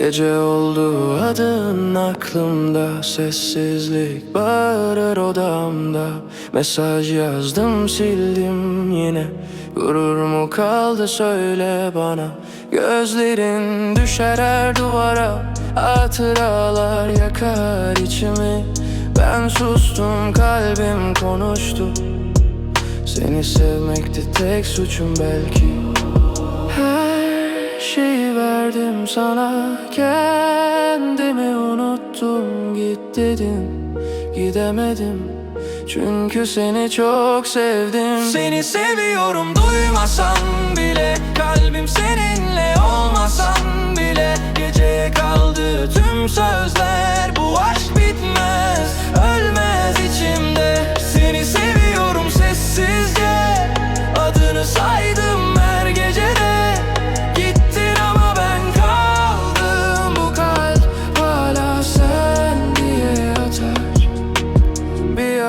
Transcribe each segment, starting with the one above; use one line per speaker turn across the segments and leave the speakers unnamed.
Gece oldu adın aklımda Sessizlik bağırır odamda. Mesaj yazdım sildim yine. Gurur mu kaldı söyle bana. Gözlerin düşer her duvara Hatıralar yakar içimi. Ben sustum kalbim konuştu. Seni sevmekti tek suçum belki. Her şeyi verdim sana Kendimi unuttum git dedim Gidemedim. Çünkü seni çok sevdim. Seni seviyorum duymasan bile Kalbim seninle olmasan bile. Geceye kaldı tüm sözler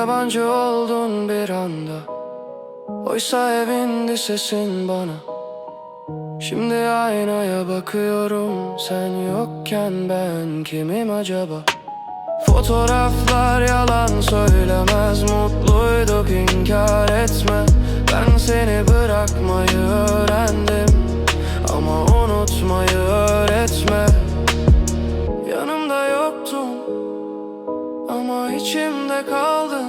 yabancı oldun bir anda. Oysa evindi sesin bana. Şimdi aynaya bakıyorum Sen yokken ben kimim acaba? Fotoğraflar yalan söylemez Mutluyduk inkar içimde kaldın.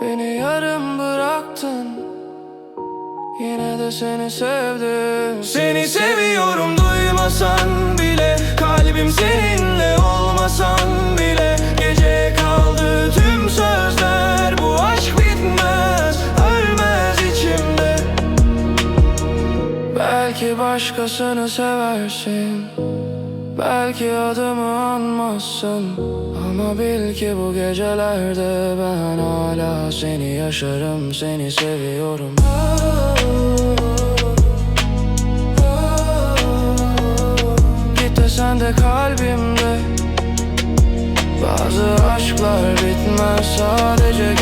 Beni yarım bıraktın. Yine de seni sevdim. Seni seviyorum duymasan bile Kalbim seninle olmasan bile. Gece kaldı tüm sözler Bu aşk bitmez ölmez içimde. Belki başkasını seversin Belki adımı anmazsın Ama bil ki bu gecelerde ben hala seni yaşarım Seni seviyorum. Git de de kalbimde Bazı aşklar bitmez sadece